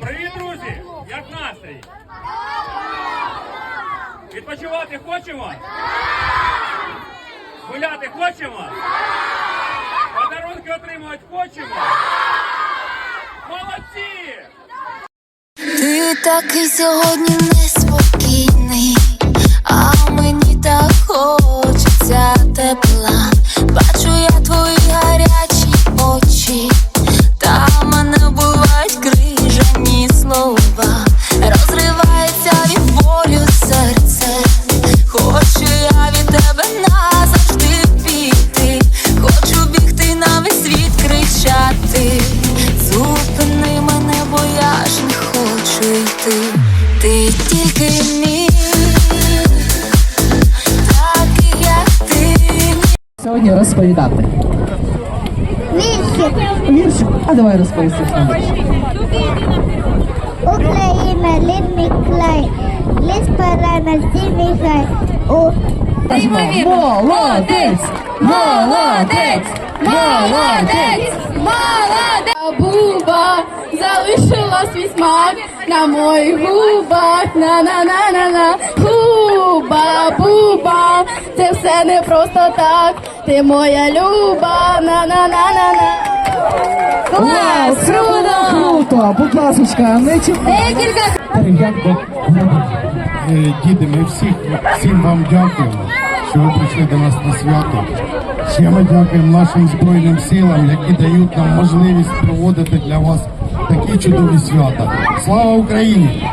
Привіт, друзі! Як настрій? Відпочивати хочемо? Гуляти хочемо? Подарунки отримувати хочемо? Молодці! Ти такий сьогодні неспокійний, Ти тільки мій, такий як ти. Сьогодні розповідати. Віршик. Віршик? А давай розповісти. Україна, літній край, ліс пора на зимний гай. У Молодець! Молодець! Молодець! Залишила свій смак на моїх губах. На на на на на Буба, буба, це все не просто так. Ти моя люба. На на на на на Вау, це було круто! Будь ласка, не чіпайте. Декілька. Е, Діти, ми всіх, всім вам дякуємо, що ви прийшли до нас на свято. Ще ми дякуємо нашим Збройним силам, які дають нам можливість проводити для вас такі чудові свята. Слава Україні!